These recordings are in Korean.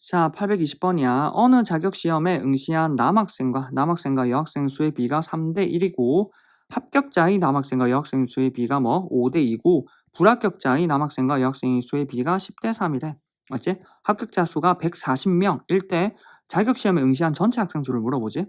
자, 820번이야. 어느 자격 시험에 응시한 남학생과 남학생과 여학생 수의 비가 3대 1이고 합격자의 남학생과 여학생 수의 비가 뭐 5대 2고 불합격자의 남학생과 여학생의 수의 비가 10대 3이래. 맞지? 합격자 수가 140명 일 때 자격 시험에 응시한 전체 학생 수를 물어보지.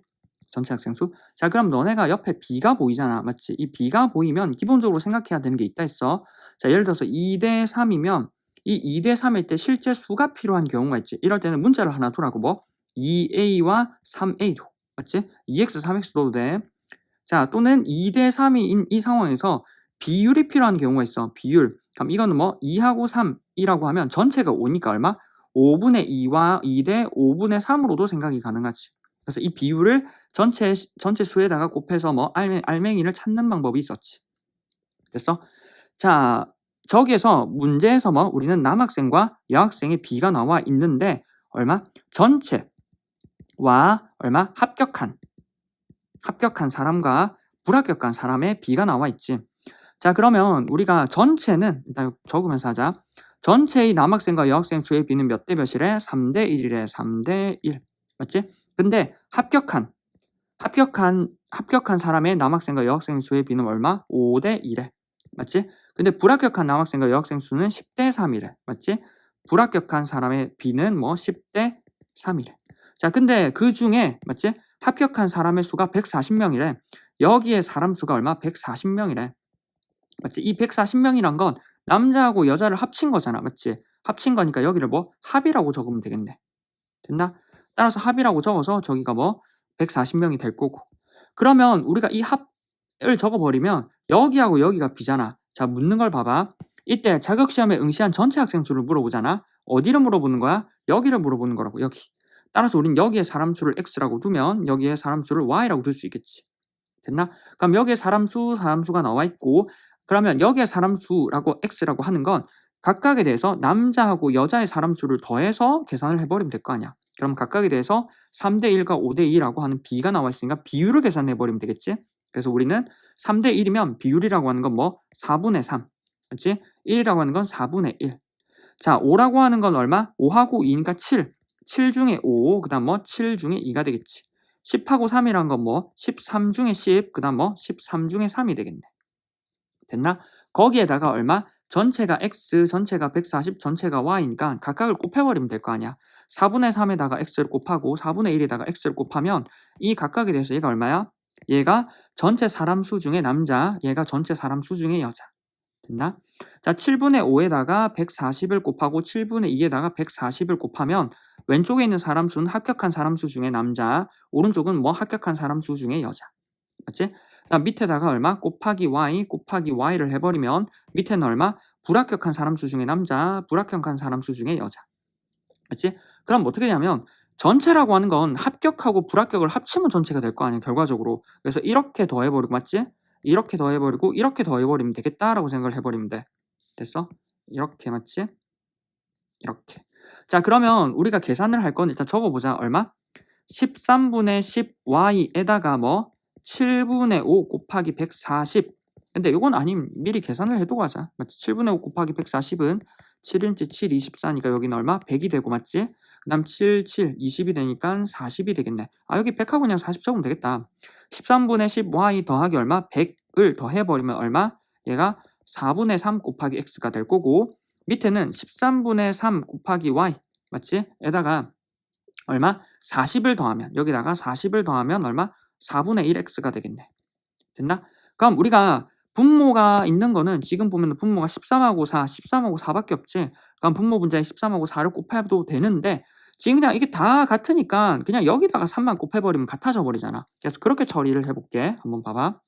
전체 학생 수. 자, 그럼 너네가 옆에 비가 보이잖아. 맞지? 이 비가 보이면 기본적으로 생각해야 되는 게 있다 했어. 자, 예를 들어서 2대 3이면 이 2대 3일 때 실제 수가 필요한 경우가 있지. 이럴 때는 문자를 하나 두라고 뭐 2a와 3a도 맞지? 2x, 3x 도 돼. 자, 또는 2대 3인 이 상황에서 비율이 필요한 경우가 있어. 비율. 그럼 이거는 뭐 2하고 3이라고 하면 전체가 5니까 얼마? 5분의 2와 2대 5분의 3으로도 생각이 가능하지. 그래서 이 비율을 전체 전체 수에다가 곱해서 뭐 알맹, 알맹이를 찾는 방법이 있었지. 됐어? 자, 저기에서 문제에서 뭐 우리는 남학생과 여학생의 비가 나와 있는데 얼마? 전체와 얼마? 합격한 합격한 사람과 불합격한 사람의 비가 나와 있지. 자, 그러면 우리가 전체는 일단 적으면서 하자. 전체의 남학생과 여학생 수의 비는 몇 대 몇이래? 3대 1이래. 3대 1. 맞지? 근데 합격한 합격한 합격한 사람의 남학생과 여학생 수의 비는 얼마? 5대 2래. 맞지? 근데 불합격한 남학생과 여학생 수는 10대 3이래. 맞지? 불합격한 사람의 비는 뭐 10대 3이래. 자, 근데 그 중에 맞지? 합격한 사람의 수가 140명이래. 여기에 사람 수가 얼마? 140명이래. 맞지? 이 140명이란 건 남자하고 여자를 합친 거잖아. 맞지? 합친 거니까 여기를 뭐 합이라고 적으면 되겠네. 됐나? 따라서 합이라고 적어서 저기가 뭐 140명이 될 거고. 그러면 우리가 이 합을 적어버리면 여기하고 여기가 비잖아. 자, 묻는 걸 봐봐. 이때 자격시험에 응시한 전체 학생 수를 물어보잖아. 어디를 물어보는 거야? 여기를 물어보는 거라고, 여기. 따라서 우린 여기에 사람 수를 x라고 두면 여기에 사람 수를 y라고 둘 수 있겠지. 됐나? 그럼 여기에 사람 수, 사람 수가 나와 있고 그러면 여기에 사람 수라고 x라고 하는 건 각각에 대해서 남자하고 여자의 사람 수를 더해서 계산을 해버리면 될 거 아니야. 그럼 각각에 대해서 3대 1과 5대 2라고 하는 비가 나와 있으니까 비율을 계산해버리면 되겠지. 그래서 우리는 3대 1이면 비율이라고 하는 건 뭐 4분의 3. 그렇지? 1이라고 하는 건 4분의 1. 자, 5라고 하는 건 얼마? 5하고 2니까 7. 7 중에 5, 그 다음 뭐 7 중에 2가 되겠지. 10하고 3이란 건 뭐 13 중에 10, 그 다음 뭐 13 중에 3이 되겠네. 됐나? 거기에다가 얼마? 전체가 x, 전체가 140, 전체가 y니까 각각을 곱해버리면 될 거 아니야. 4분의 3에다가 x를 곱하고 4분의 1에다가 x를 곱하면 이 각각에 대해서 얘가 얼마야? 얘가 전체 사람 수 중에 남자, 얘가 전체 사람 수 중에 여자. 됐나? 자, 7분의 5에다가 140을 곱하고 7분의 2에다가 140을 곱하면 왼쪽에 있는 사람 수는 합격한 사람 수 중에 남자, 오른쪽은 뭐 합격한 사람 수 중에 여자. 맞지? 그다음 밑에다가 얼마? 곱하기 y, 곱하기 y를 해버리면 밑에는 얼마? 불합격한 사람 수 중에 남자, 불합격한 사람 수 중에 여자. 맞지? 그럼 어떻게 되냐면 전체라고 하는 건 합격하고 불합격을 합치면 전체가 될 거 아니야 결과적으로. 그래서 이렇게 더해버리고 맞지? 이렇게 더해버리고 이렇게 더해버리면 되겠다라고 생각을 해버리면 돼. 됐어? 이렇게 맞지? 이렇게. 자 그러면 우리가 계산을 할 건 일단 적어보자. 얼마? 13분의 10y에다가 뭐 7분의 5 곱하기 140 근데 이건 아니면 미리 계산을 해두고 하자. 맞지? 7분의 5 곱하기 140은 7인치 7, 24니까 여기는 얼마? 100이 되고 맞지? 그 다음 7, 7, 20이 되니까 40이 되겠네. 아 여기 100하고 그냥 40 적으면 되겠다. 13분의 10y 더하기 얼마? 100을 더해버리면 얼마? 얘가 4분의 3 곱하기 x가 될 거고 밑에는 13분의 3 곱하기 y 맞지? 에다가 얼마? 40을 더하면 여기다가 40을 더하면 얼마? 4분의 1x가 되겠네. 됐나? 그럼 우리가 분모가 있는 거는 지금 보면 분모가 13하고 4, 13하고 4밖에 없지. 그럼 분모 분자에 13하고 4를 곱해도 되는데 지금 그냥 이게 다 같으니까 그냥 여기다가 3만 곱해버리면 같아져 버리잖아. 그래서 그렇게 처리를 해볼게. 한번 봐봐.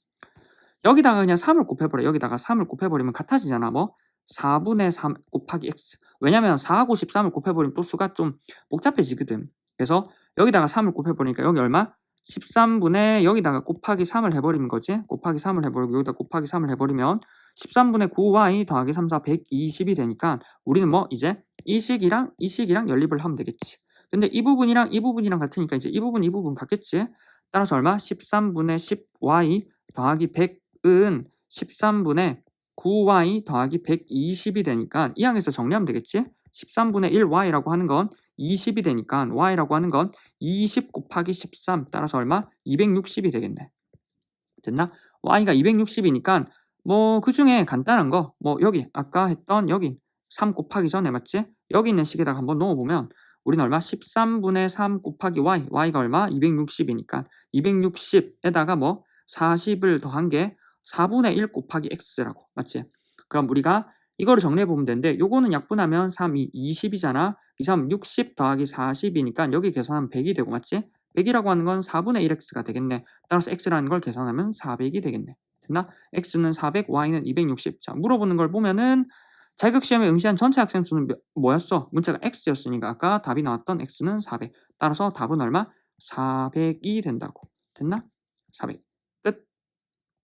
여기다가 그냥 3을 곱해버려. 여기다가 3을 곱해버리면 같아지잖아. 뭐 4분의 3 곱하기 x. 왜냐면 4하고 13을 곱해버리면 또 수가 좀 복잡해지거든. 그래서 여기다가 3을 곱해버리니까 여기 얼마? 13분의 여기다가 곱하기 3을 해버리는 거지. 곱하기 3을 해버리고 여기다 곱하기 3을 해버리면 13분의 9y 더하기 3, 4, 120이 되니까 우리는 뭐 이제 이 식이랑 이 식이랑 연립을 하면 되겠지. 근데 이 부분이랑 이 부분이랑 같으니까 이제 이 부분 이 부분 같겠지. 따라서 얼마? 13분의 10y 더하기 100은 13분의 9y 더하기 120이 되니까 이 항에서 정리하면 되겠지. 13분의 1y라고 하는 건 20이 되니까 y라고 하는 건 20 곱하기 13 따라서 얼마? 260이 되겠네. 됐나? y가 260이니까 뭐 그 중에 간단한 거 뭐 여기 아까 했던 여기 3 곱하기 전에 맞지? 여기 있는 식에다가 한번 넣어보면 우리는 얼마? 13분의 3 곱하기 y y가 얼마? 260이니까 260에다가 뭐 40을 더한 게 4분의 1 곱하기 x라고 맞지? 그럼 우리가 이거를 정리해 보면 되는데 요거는 약분하면 3이 20이잖아. 이 3, 60 더하기 40이니까 여기 계산하면 100이 되고 맞지? 100이라고 하는 건 4분의 1x가 되겠네. 따라서 x라는 걸 계산하면 400이 되겠네. 됐나? x는 400, y는 260. 자, 물어보는 걸 보면은 자격시험에 응시한 전체 학생 수는 몇- 뭐였어? 문자가 x였으니까 아까 답이 나왔던 x는 400. 따라서 답은 얼마? 400이 된다고. 됐나? 400.